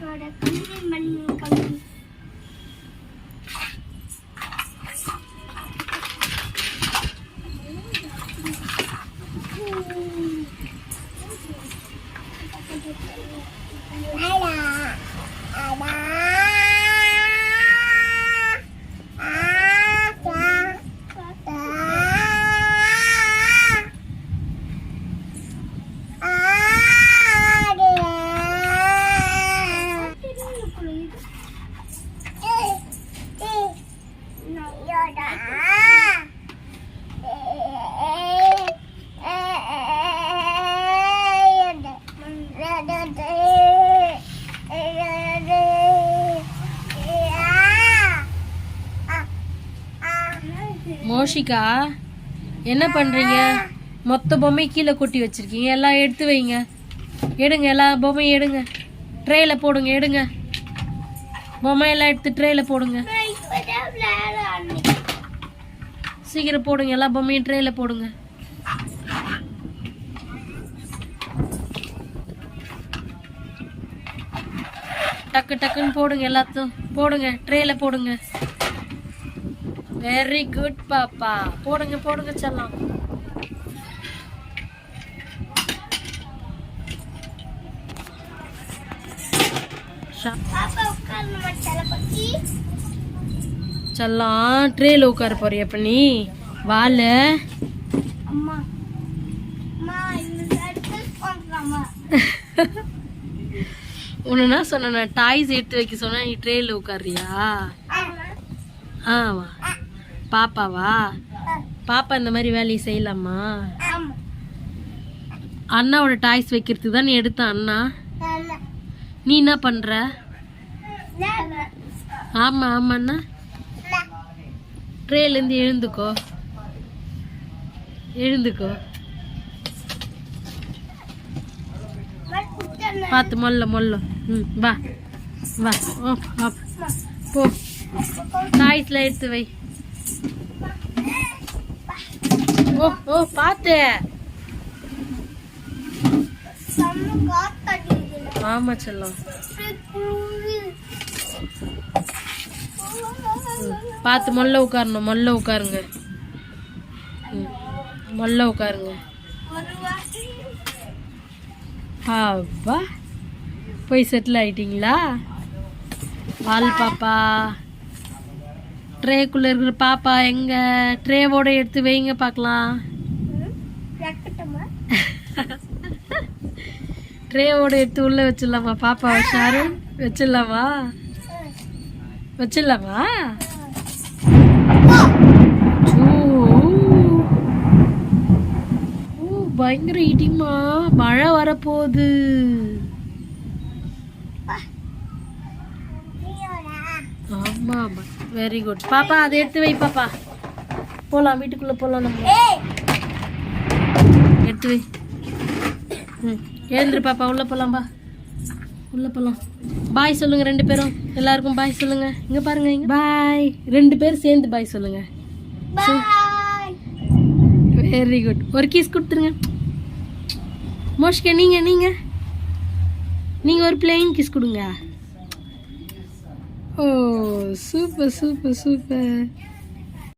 Roda kemei. Moshika என்ன பண்றீங்க? மொத்த பொம்மை கீழே கொட்டி வச்சிருக்கீங்க. எல்லாம் எடுத்து வைங்க. எடுங்க எல்லா பொம்மையும் எடுங்க. ட்ரேல போடுங்க எடுங்க. பொம்மையெல்லாம் எடுத்து ட்ரேல போடுங்க. சீக்கிரம் போடுங்க எல்லா பொம்மையும் ட்ரேல போடுங்க. டக்கு டக்குன்னு போடுங்க எல்லாத்தையும். போடுங்க ட்ரேல போடுங்க. வெரி குட் பாப்பா. போடுங்க போடுங்க செல்லம். பாப்பா பாப்பா உட்காரணுமா பத்தி. செல்லம் ட்ரேல உட்கார போறிய அப்ப நீ வாழ உன்னை சொன்ன டாய்ஸ் எடுத்து வைக்க சொன்னா நீ ட்ரேல உட்காரியா ஆமா. பாப்பாவா பாப்பா இந்த மாதிரி வேலையை செய்யலாமா? அண்ணாவோட டாய்ஸ் வைக்கிறதுக்கு தான் நீ எடுத்த அண்ணா? நீ என்ன பண்ற? ஆமா ஆமா ஆமாண்ணா ட்ரேலேருந்து எழுந்துக்கோ. எழுந்துக்கோ. பார்த்து மொல்ல மொல்ல. ம் வா. வா. ஓ போ. டாய்ஸ்ல எடுத்து வை. ஓ ஓ பார்த்து. ஆமாம் ஆமா செல்லம். பார்த்து மொல்ல உட்காரணும் மொல்ல உட்காருங்க. ம், மொல்ல உட்காருங்க. அப்பா போய் செட்டில் ஆயிட்டீங்களா? பால் பாப்பா. ட்ரேக்குள்ளே இருக்கிற பாப்பா எங்க? ட்ரேவோட எடுத்து வைங்க பார்க்கலாம். ட்ரேவோட எடுத்து உள்ளே வச்சிடலாமா பாப்பா ஷாரு வச்சிடலாமா? வச்சிடலாமா? பயங்கர இடிமா மழை வரப்போகுது. ஆமா ஆமா. வெரி குட் பாப்பா அதை எடுத்து வை பாப்பா. போலாம் வீட்டுக்குள்ள போலாம் நம்ம. எடுத்து வை. ம். எழுந்துரு பாப்பா. உள்ள போலாம் பா உள்ள போலாம். பாய் சொல்லுங்க ரெண்டு பேரும். எல்லாருக்கும் பாய் சொல்லுங்க. இங்க பாருங்க இங்க. பாய் ரெண்டு பேரும் சேர்ந்து பாய் சொல்லுங்க. பாய் வெரி குட் ஒரு கீஸ் கொடுத்துருங்க. மோஷ்கே நீங்க நீங்க. நீங்க ஒரு பிளெயின் கிஸ் கொடுங்க. ஓ சூப்பர் சூப்பர் சூப்பர்